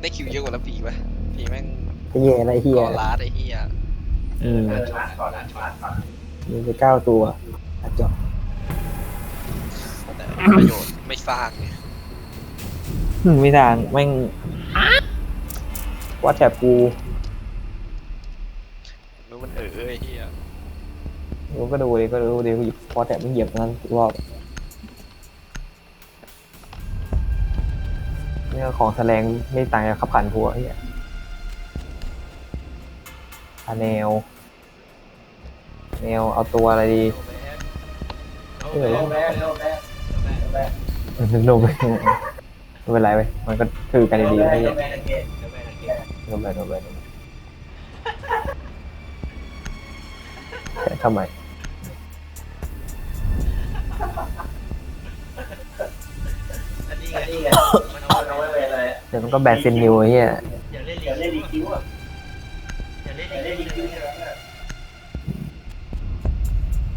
ได้คิวเยอะกว่าแล้วปีป่ะปีแม่งไอ้เหี้ยอะไรเหี้ยก่อลาดไอ้เหี้ยอืมมีไปเก้าตัวอาจจะแต่ประโยชน์ไม่สร้างเนี่ยอืมไม่ทางแม่งว่าแถบกูรู้มันเออไอ้เหี้ยรู้ก็ดูเลยก็ดูดิพอแถบไม่เหยียบนั้นอีกรอบ นี่ยของแสลงไม่ต่างจากขับขันทัวเฮียอาแนว แนวเอาตัวอะไรดีเออโนมไม่เป็นไรไปมันก็คือกันดีๆไม่ใช่โนมไปโนมไปโนมไปแต่ทำไม เลยเดี๋ยวมันก็แบนเซนนิวไอ้เฮียอย่าเล่นอย่าเล่นดีคิวอะอย่าเล่นอย่าเล่นดีคิว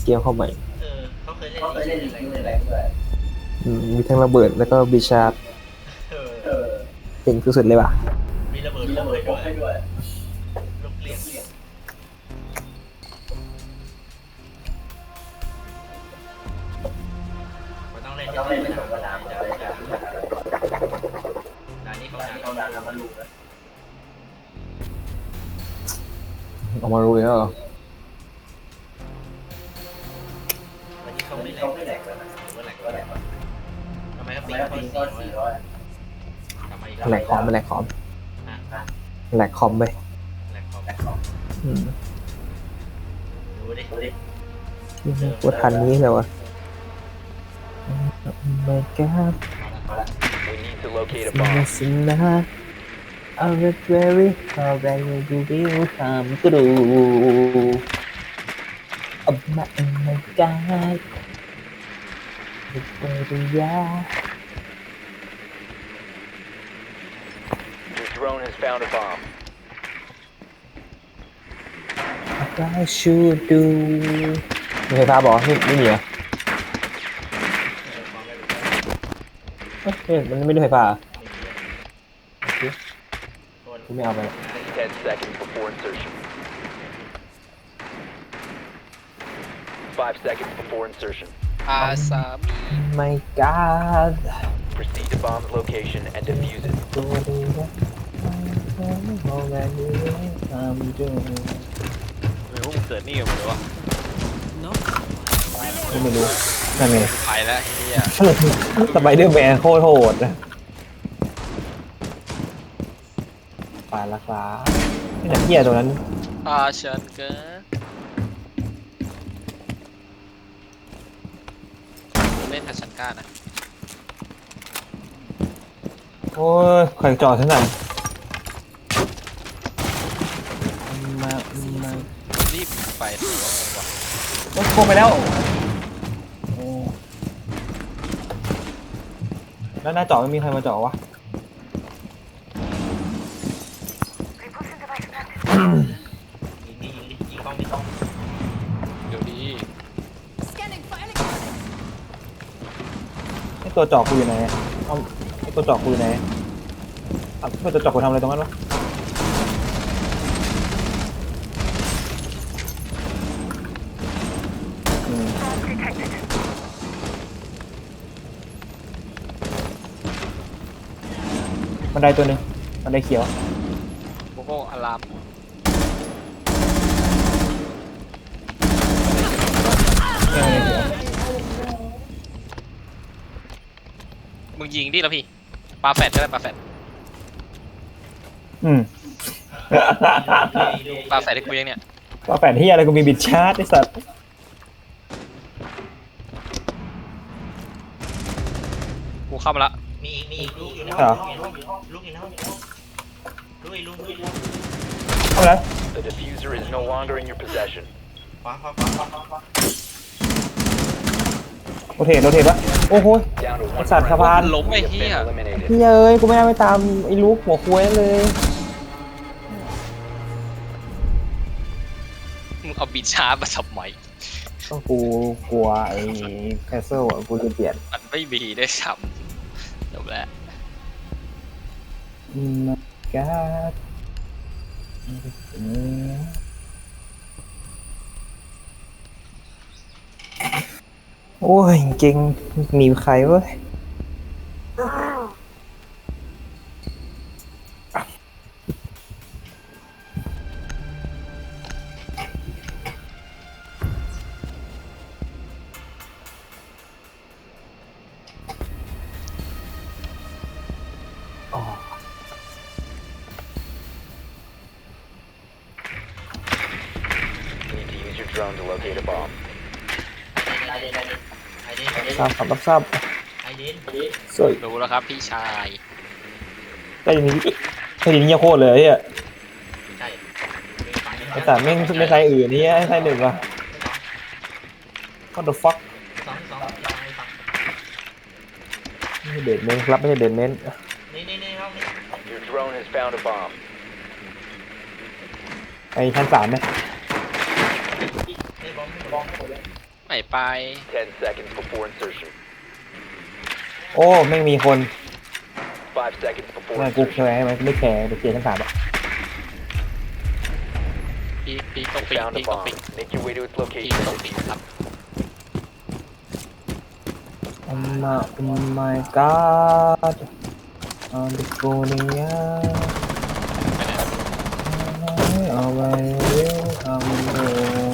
เกมเข้าใหม่เออเขาเคยเล่นเขาเคยเล่นดีคิวอะไรด้วยอืมมีทั้งระเบิดแล้วก็บิชาร์ดเออเออเจ๋งสุดๆเลยว่ะมีระเบิดระเบิดด้วยด้วยลูกเลี้ยงมันต้องเล่นต้องเล่นเป็นธรรมดาจ้ ด่าเขาด่าแล้วมันรู้แล้วออกมารู้แล้วเหรอวันนี้เขาไม่แหลกไม่แหลกแล้วนะหรือว่าแหลกก็แหลกทำไมเขาปิงเขาสี่ร้อยทำไมแหลกคอมไปแหลกคอมอะอะแหลกคอมไปแหลกคอมแหลกคอมอืมดูดิดูดิกูทันนี้เลยวะ Oh my god We need to locate a bomb. listen up I was very how that you will come through Oh my, oh my god Victoria Your drone has found a bomb. What I should do มีไฟฟ้าบอกไม่ไม่มีเหรอเอ้ยมันไม่ได้ไฟฟ้า กูไม่เอาไปละ10 seconds before insertion. 5 seconds before insertion. อาสามี My God Proceed to bomb's location and defuse it. ตัวดีนะบอกแบบนี้ทำดูเฮ้ยพวกมึงเกิดนี่กันหมดเลยวะก็ไม่รู้นั่นไงไปแล้วไอ้เหี้ยสไปเดอร์แมนโคตรโหดนะ ปาละครับนี่แต่เหี้ยตรงนั้น อาฉันเกิดเล่นทัชชันก้านะโอ้ยใครจอดฉันหน่อยมามารีบไปหรือว่าไงวะโอ้ยโคไปแล้วโอ้แล้วหน้าจอไม่มีใครมาจอวะ ตัวจอกูอยู่ไหนเอาไอตัวจอกูอยู่ไหนเอาไอตัวจอกูทำอะไรตรงนั้นวะอืมบันไดตัวหนึ่งบันไดเขียวโอ้โหอาราม ยิงดิแล้วพี่ปาแฟดก็ได้ปาแฟดอืมปาแฟดให้กูยังเนี่ยว่าแปดที่อะไรกูมีบิดชาร์จไอสัตว์กูเข้ามาละมีอีกมีอีกลูกอยู่ในเหรห้อองลูกอยู่ในห้องลูกอีกลูกลูกอีกลูกเข้ามาแล้ว The diffuser is no longer in your possession. ขวาขวาขวาขวาขวาขวา โรเทตโรเทตปะโอ้โห Down to one สัตว์สะพาน friendly. ล้มไอ้ You have เหี้ย been eliminated. เฮ้ยกูไม่น่าไปตามไอ้ลูกหัวคุ้ยเลย มึงเอาบีชาร์จมาทำไมก็กูกลัวไอ้แคสเซิลอะกูจะเปลี่ยนมันไม่มีได้วยซ้ำจบแล้วอืม god โอ้ยเก่งหนีใครเว้ย You need to use your drone to locate a bomb. ไอเดนไอเดนไอเดน ทราบครับรับทราบไอเดนสวยรู้แล้วครับพี่ชายใต้ดินนี้ใต้ดินนี้เงียบโคตรเลยไอ้เฮียใช่ไอ้สารแม่งไม่ใครอื่นนี่ไอ้ใครหนึ่งวะ what the fuck สองสองสองฟังไม่ใช่เด็ดเม้นครับไม่ใช่เด็ดเม้นนี่นี่นี่ห้องนี้ Your drone has found a bomb. ไอ้ชั้นสามไหมนี่บอมบอม ไม่ไป10 seconds before insertion. โอ้แม่งมีคน5 seconds before แม่งกูแค insertion. ร์ให้มันไม่แคร์ไปเกียร์ชั้นสามอะปีกปีกตก You ปีก found ปี a กตก bomb. ปีก Make your way to its ปีก location ต and กปีก defuse ครับ Oh my oh my god on the dunia oh my oh my oh my god อ่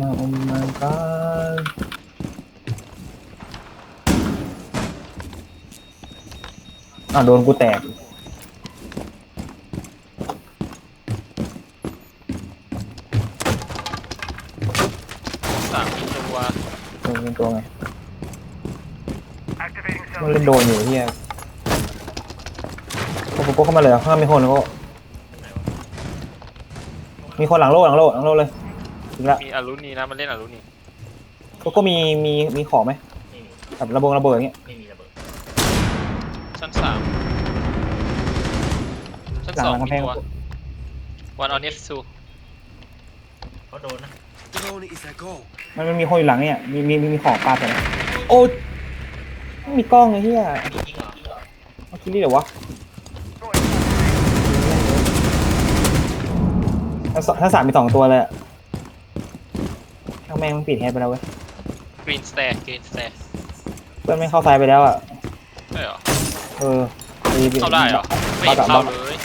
มาอมมากันอะโดนกูแตก สามตัวโดนเป็นตัวไงมันเล่นโดนอยู่เฮียโอ้โหโก้เข้ามาเลยเหรอข้างหน้ามีคนโก้มีคนหลังโล่หลังโล่หลังโล่เลย งละมีอารุณีนะมันเล่นอารุณีโก้โก้มีมีมีของไหมไม่มีแบบระเบิดระเบิดอย่างเงี้ยไม่มีระเบิดชั้นสามชั้นสองมีตัว one on F2 เขาโดนนะ Drone is a go. มันมันมีคนอยู่หลังเนี่ยมีมีมีมีของปาใส่นะโอ้ไม่มีกล้องเลยเฮียมีจริงเหรอเอาคิดดิเดี๋ยววะถ้าสองถ้าสามมีสองตัวเลยอะช่าง แม่งมันปิดแฮปไปแล้วเว้ย green stair green stair เพื่อนไม่เข้าไซด์ไปแล้วอะ ใช่เหรอ เออไอ้เข้าได้เหรอ ไม่บักอะเข้าบักเลย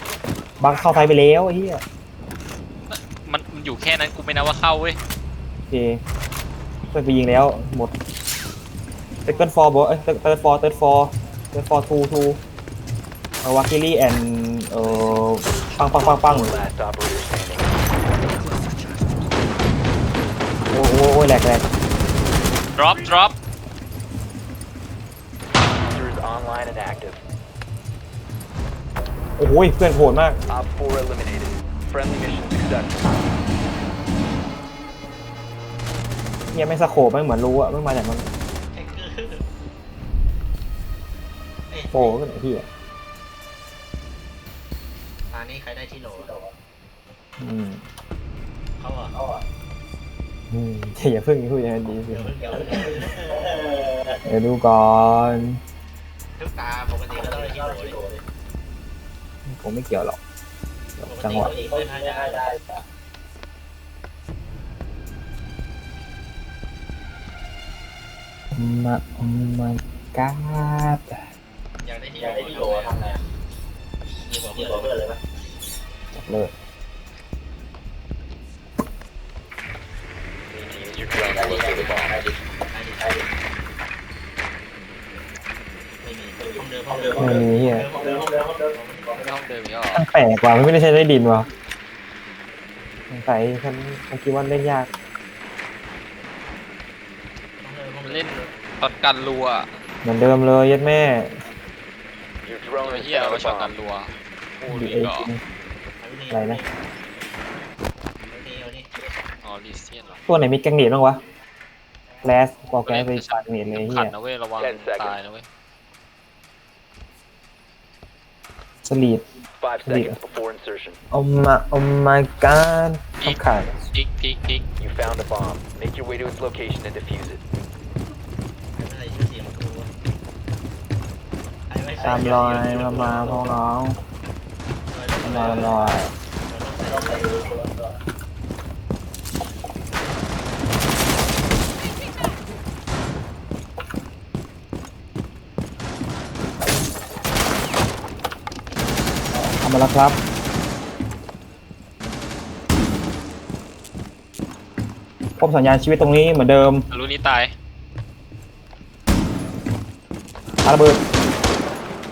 บักเข้าไซด์ไปแล้วไอ้เหี้ยมันมันอยู่แค่นั้นกูไม่นับว่าเข้าเว้ยโอเคเพื่อนไปยิงแล้วหมดเต c ร์ฟอร์บอกเอ้ยเต r ร์ฟอร์เต r ร์ฟอร์เต r ร์ฟอร์ทูทูเออวาคิลี่แอนเอ่อปังปังปังปัง Last operator อ้โอ้โอ้ยแหลกแหลก drop drop User is online and active. โอ้ยเพื่อนโหดมาก Op 4 eliminated. Friendly mission successful. เฮียไม่สะโขบไม่เหมือนรู้อะไม่มาจากมันแฮกเกอร์เอ้ยโอ้ก็ไหนที่อะตอนนี้ใครได้ที่โหลอืมเขาเหรอ อืมอย่าเพิ่งพูดอย่างนั้นดีสิเดี๋ยวดูก่อน ทุกตาปกติก็ต้องได้ที่โหลเลยผมไม่เกี่ยวหรอกปกจังหวะก็เพื่อนให้ได้มาโอ้ my god อยากได้ที่โหลทำไงมีบอกเพื่อนเลยปะจับเลย ไม่มีเฮียห้องเดิมห้องเดิมห้องเดิมไม่ห้องเดิมอีกแล้วเหรอตั้งแปลกกว่าไม่ได้ใช้ได้ดินวะสงสัยฉันฉันคิดว่าเล่นยาก มันเล่นตอนกันรัวเหมือนเดิมเลยยัดแม่ Your drone ไอ้ has เหี้ย found ว่า a ช็อตกัน bomb. รัวโอ้ดียเอเหรออะไรนะ อ๋อลิเซียนเหรอตัวไหนมีแกงเนียดบ้างวะแลสบอกแกไปปาดเนียดเลยเฮีขันยนะเว้ยระวัง Ten seconds ตายนะเว้ย สลีด Five seconds before insertion. โอ้ my oh my god ต้องขาย พิกพิกพิก You found a bomb. Make your way to its location and defuse it. อะไรชื่อเสียงกูไอ้ไม่ ไอ ตามรอยมามาพวกน้องตามรอย ตามรอยทำมาแล้วครับ พบสัญญาณชีวิตตรงนี้เหมือนเดิมรู้นี้ตาย ปาระเบิด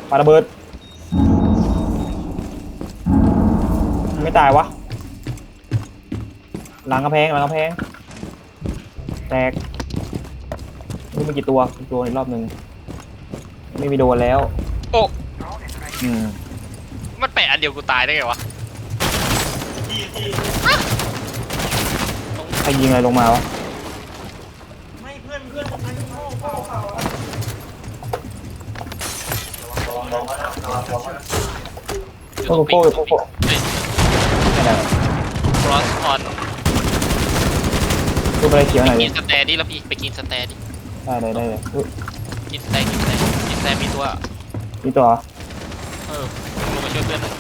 ปาระเบิด ไม่ตายวะ หลังกระแพงหลังกระแพง แตกนี่มีกี่ตัวกี่ตัวอีกรอบหนึ่ง ไม่มีโดนแล้ว โอ้อืม มันแปะอันเดียวกูตายได้ไงวะใครยิงอะไรลงมาวะ ไม่เพื่อนเพื่อนทำไมโง่เปล่าเปล่าอยู่โอ้ตรงโหปิงโอ้โห เฮ้ย ไม่ได้ครอสออนดูไปเลยเขียวหน่อยกิดินสแตนดิแล้วพี่ไปกินสแตนดิ ได้เลยได้เลยอุ๊ยกินสแตนกินสแตนกินสแตนมีตัว มีตัวเหรอเออลงมา ช่วยเพื่อนหน่อย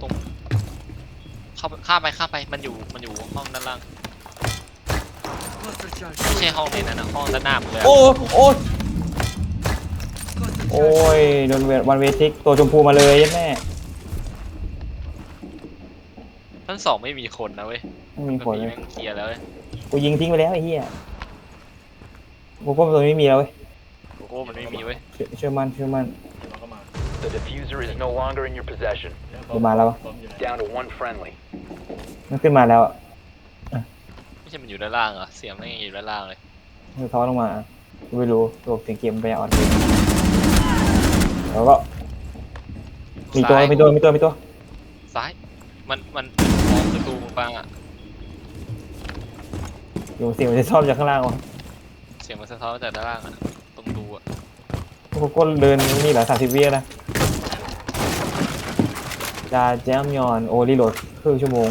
ตรงเข้าไปข้ามไปข้ามไปมันอยู่มันอยู่ห้องด้านล่างไม่ใช่ห้องนี้นะนะห้องด้านหน้ามึงเลยอะโอ้โอ้ยโอ้ยโดนเววันเวทิกตัวชมพูมาเลยยันแม่ชั้นสองไม่มีคนนะเว้ยไม่มีผลมันเลยแม่งเคลียร์แล้วเว้ยกูยิงทิ้งไปแล้วไอ้เหี้ยกูก็ตัวนี้ไม่มีแล้วเว้ยโอ้โหมันไม่มีเว้ยเชื่อเชื่อมั่นเชื่อมั่น The diffuser is no longer in your possession. กูมาแล้ววะผมอยู่ไหน Down to one friendly. มันขึ้นมาแล้วอะไม่ใช่มันอยู่ด้านล่างเหรอ เสียงไม่งยังอยู่ด้านล่างเลย มันท้อนลงมากูไม่รู้ตัวเสียงเกมไปอ่อนแล้วก็มีตัวซ้าย มีตัวมีตัวมีตัวซ้าย มัน มันมองประตูมึงฟังอะ อยู่เสียงมันจะชอบจากข้างล่างวะเสียงมันสะท้อนมาจากด้านล่างอะตรงดูอะ กูก็เดินนี่หลายสามสิบวินะจะแจมยอนโอรีโหลดครึ่งชั่วโมง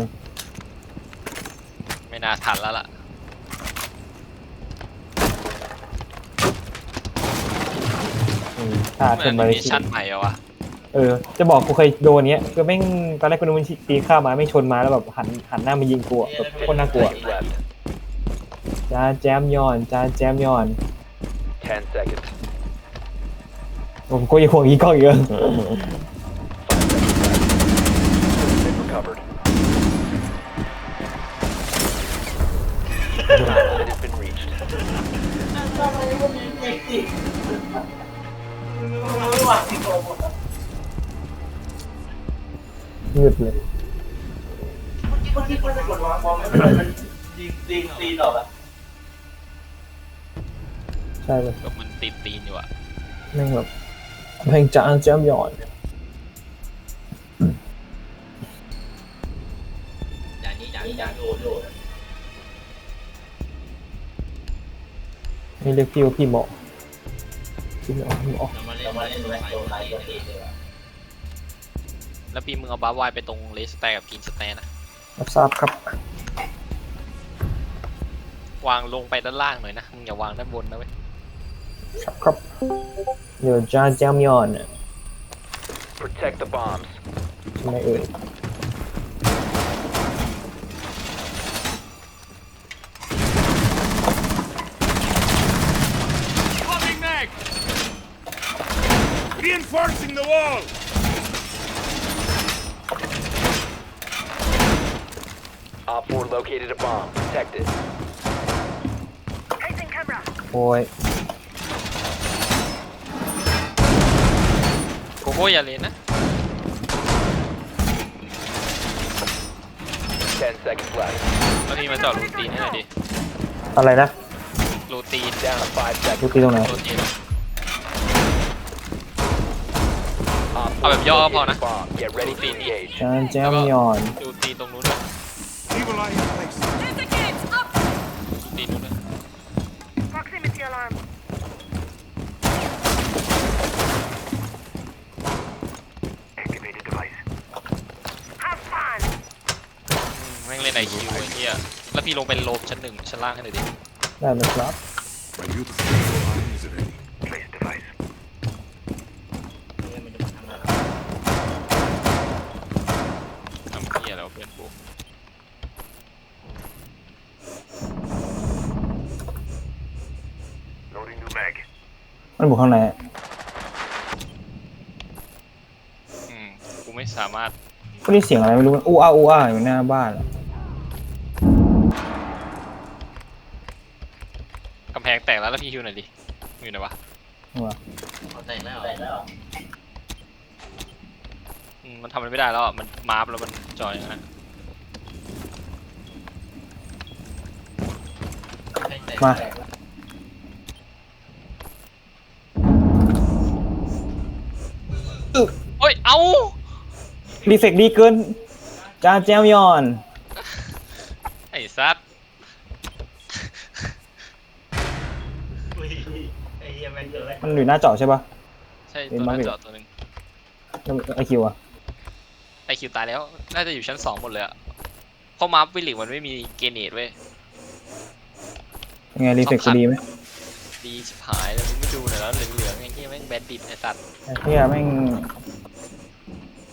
ไม่น่าทันแล้วล่ะ อืมถ้าเหมืขึ้อนนมาแอเลนิยเมชั่นใหม่เหรอวะเออ จะบอกกูเคยโดนเนี้ยคือแม่งตอนแรกกูนึกมันตีข้ามมาไม่งชนมาแล้วแบบหันหันหน้ามายิงกูอะแบบโคตรน่ากลัว Seconds left. จ้าแจมยอนจ้าแจมยอน Ten seconds. ผมก็ยังห่วงอีกกล้องอีกเยอะ Five seconds left. Been recovered. Target has been reached. มืดเลยยิงตีนตีนหรอกอะใช่เลย ก็มันตีนตีนอยู่อะแม่งแบบ แม่งจ้าแจมยอนอย่างนี้อย่างนี้อย่างโดนโดนนี่เรียกพี่ว่าพี่หมอพี่หมอพี่หมอเรามาเล่นมาเล่นโดนไล่โดนไล่ตัวเองเลยแล้วปีมึงเอาบ้าไวายไปตรงเลสแตกับกินสแตนนะ รับทราบครับวางลงไปด้านล่างหน่อยนะ มึงอย่าวางด้านบนนะเว้ย Shut up. You're John Damion. Protect the bombs. Maybe. Reinforcing the wall! Op 4 located a bomb. Protect it. Boy. อ้ยโกโก้อย่าเลนนะ Ten seconds left. แล้วพี่มาจอดรูตีนให้หน่อยดิอะไรนะรูตีน Down to five ดู seconds. ตีตรงไหนรูตีน Op 4เอาแบบย่อพอนะ located a bomb. Get ready to engage. จ้าแจมยอน รูตีนตรงนู้นด้วย Evil eye in place. ฮียแล้วพี่ลงเป็นโลบชั้นหนึ่งชั้นล่างให้หน่อยดิได้เลยครับทำเฮียแล้วะเพื่อนกูมันบุกข้างในอะอืมกูไม่สามารถก็ได้เสียงอะไรไม่รู้มันอู้อ้าอู้อ้าอยู่หน้าบ้านอะ แพงแตกแล้วแล้วพี่ฮิวหน่อยดิมึงอยู่ไหนวะว่าเอาใจแล้วอืมมันทำอะไรไม่ได้แล้วอะมันมาร์ปแล้วมันจอยอย่างนั้นอะมา โอ้ย เอ้ารีเฟกดีเกินจานแจมยอน ไอ้ซัด ม่งเกิดมันอยู่หน้าจอใช่ปะ ใช่เป็ตัวนมานั้นร์คเจาะตัวหนึ่งแล้วไอคิวอะไอคิวตายแล้ว น่าจะอยู่ชั้นสองหมดเลยอะเพราะมาร์ปวิลลิกมันไม่มีเกเนตเว้ย ยังไงรีเฟกกูดีไหมดีชิบหายเลยมึงไม่ดูหน่อยแล้วเหลืองๆไอ้ที่แม่งแบนดิตไอ้สัตว์ไอ้เฮียแม่ง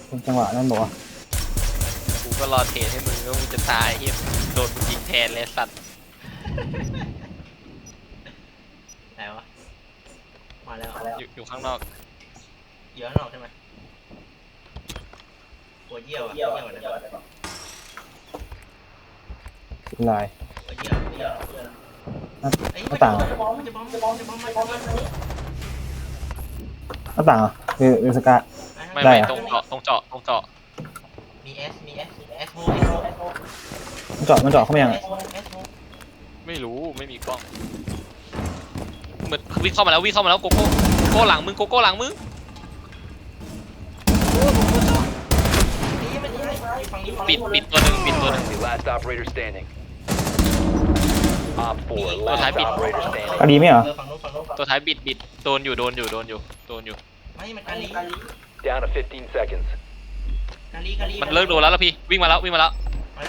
เป็นจังหวะนั้นบอกว่ากูก็รอเทรดให้มึงก็มึงจะตายที่โดนมึงยิงแทนเลยไอ้สัตว์ ไหนวะ มาแล้วอยู่อยู่ข้างนอกเยอะนอกใช่ไหมปวดเยี่ยวอะเยี่ยวอะนะลายปวดเยี่ยวเยี่ยวหน้าไอ้หน้าต่างอะจะบอมจะบอมจะบอมจะบอมจะบอมหน้าต่างอะคือคือสกาไม่ได้ไม่อะตรงเจาะตรงเจาะตรงเจาะมีเอสมีเอสเอสโฮเอสโฮเอสโฮมันเจาะมันเจาะเข้ามายังเออะสโฮเอสโฮไม่รู้ไม่มีกล้อง เหมือนวิ่งเข้ามาแล้ววิ่งเข้ามาแล้วโกโก้โกโก้หลังมึงโกโก้หลังมึงปิดปิดตัวหนึ่งปิดตัวหนึ่ง The last operator standing. Op 4, last happened? operator ก็ standing. ดีไหมเหรอ ฝั่งนู้นฝั่งนู้นฝั่งตัวท้ายบิดบิดโดนอยู่โดนอยู่โดนอยู่โดนอยู่ ไม่มันกาลี Down to 15 seconds. กาลีกาลีมันเลิกโดนแล้วล้วพี่วิ่งมาแล้ววิ่งมาแล้ว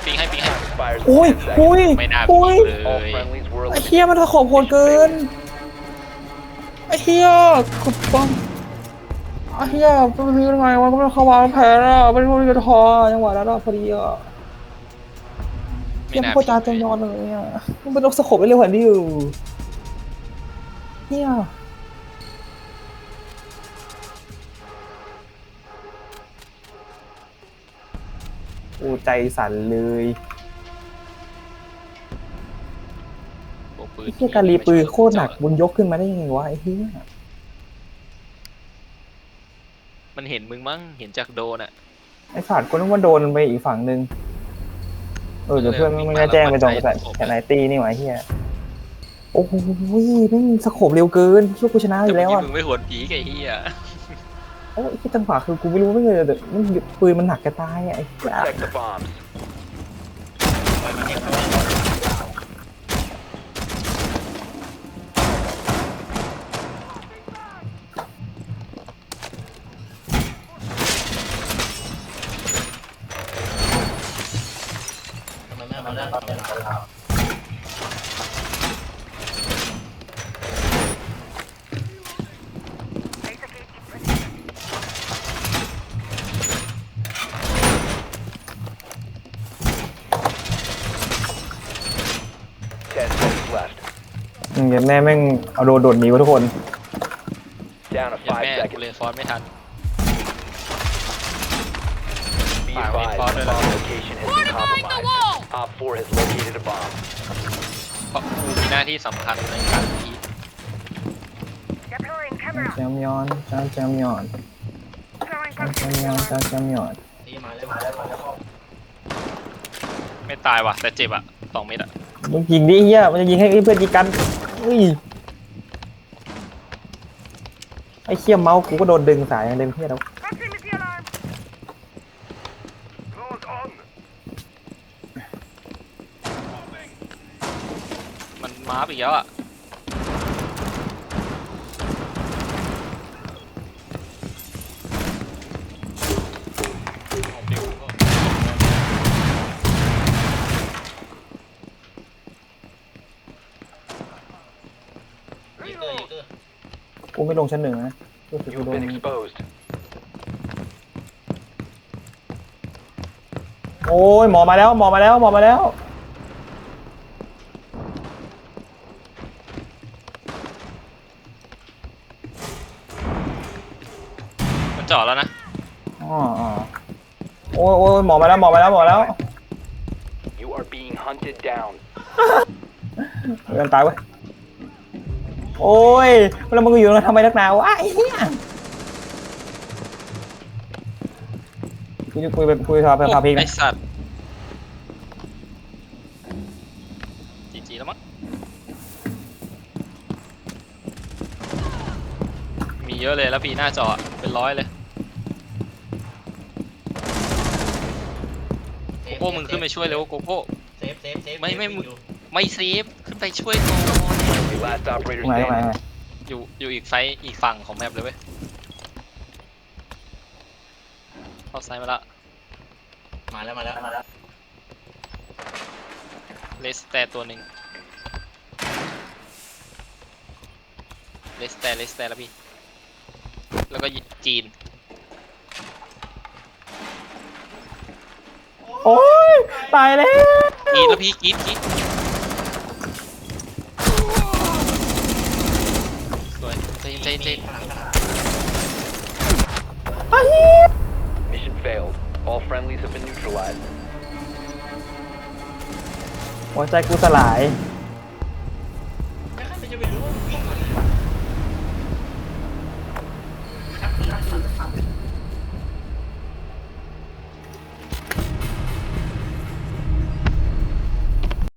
ปิงให้ปิงให้ Time expires โอ้ย in 10โอ้ย seconds. ไม่น่าโอ้ยปิงเล All ย friendlies were ไอ้ eliminated. เฮียมันตะขบโหดเกิน ไอ้เฮียขุดป้อมไอ้เฮียมันมียังไงวะก็ไม่เข้ามาแพ้แล้วไม่รู้จะทอจังหวะนั้นอะพอดีอะเฮียไม่น่าโคตรจานจังยอนเลยอะมันเป็นนกสะขบไปเร็วกว่านี้อยู่เฮียโอ้ใจสั่นเลย ไอ้เฮียการรีปืนโคตรหนักบุญยกขึ้นมาได้ยังไงวะไอ้เฮียมันเห็นมึงมั้ง เห็นจากโดนอะ ไอ้สัตว์ก็นึกว่าโดนไปอีกฝั่งหนึ่งเออเดี๋ยวเพื่อนไม่ได้แจ้งไปตรงแต่แต่ไหนตีนี่หว่าไอ้เฮียโอ้โหแม่งสโคบเร็วเกินช่วยกูชนะอแต่ยู่เมื่แล้อวกี้อะมึงไม่หวนผีไอ้เหี้ยโอ้ยไอ้จังหวะคือกูไม่รู้ไม่เลยแต่มันปืนมันหนักจะตายอะไอ้ เดี๋ยวแม่แม่งเอาโดนโดดหนีวะทุกคน Down to อย่า5แม่กู seconds. เลยฟอนไม่ทัน Be Fire, wait, advised, fire, the wait. bomb location has been compromised. Op 4 has located a bomb. เพราะกูมีหน้าที่สำคัญในการที่ Deploying จาน camera. แจมยอนจาแจมย้อน Throwing จาแจม proximity ยอน alarm. จาแจมย้อนไม่ตายว่ะ แต่เจ็บอะสองเม็ดอะมึงยิงดิเฮียมันจะยิงให้เพื่อนยิงกัน อุ้ยไอ้เคียเมาส์กูก็โดนดึงสายอย่างเดิมเฮียแล้ว Proximity alarm. Close on. มันมาร์ปอีกแล้วอะ ไม่ลงชั้นหนึ่งนะรู้สึกกู You've โดน been exposed. โอ้ยหมอมาแล้วหมอมาแล้วหมอมาแล้วเจาะแล้วนะ อ๋ออ๋อโอ้ยโอ้ยหมอมาแล้วหมอมาแล้วหมอมาแล้ว You are being hunted down. เดินตายเว้ย โอ้ยแล้วมึงอยู่ทำไมนักหนาวะไอ้เหี้ยคุยคุยไปคุยพาไปพาพีกไอนะสัตว์จีจีแล้วมั้ง มีเยอะเลยแล้วปีหน้าจอเป็นร้อยเลยเซฟโก้มึงขึ้นไปช่วยเร็วโกโก้ เซฟเซฟเซฟไม่ไม่เซฟมึงอยู่ไม่เซฟขึ้นไปช่วยก่ อน The last ต operator รงไหนตรงไหนตรง standing. ไหนอยู่อยู่อีกไซส์อีกฝั่งของแมปเลยเว้ยเข้าไซส์มาละมาแล้วมาแล้วมาแล้วเลสแต่ตัวหนึ่งเลสแต่เลสแต่แล้วพี่ แล้วก็จีนโอ้ยตายแล้วกรีดแล้วพี่กรีดกรีดสวยใจ เย็นใจเย็นใจเย็นข้างหลังข้างหลังไอ้เหี้ย Mission failed. All friendlies have been neutralized. หัวใจกูสลาย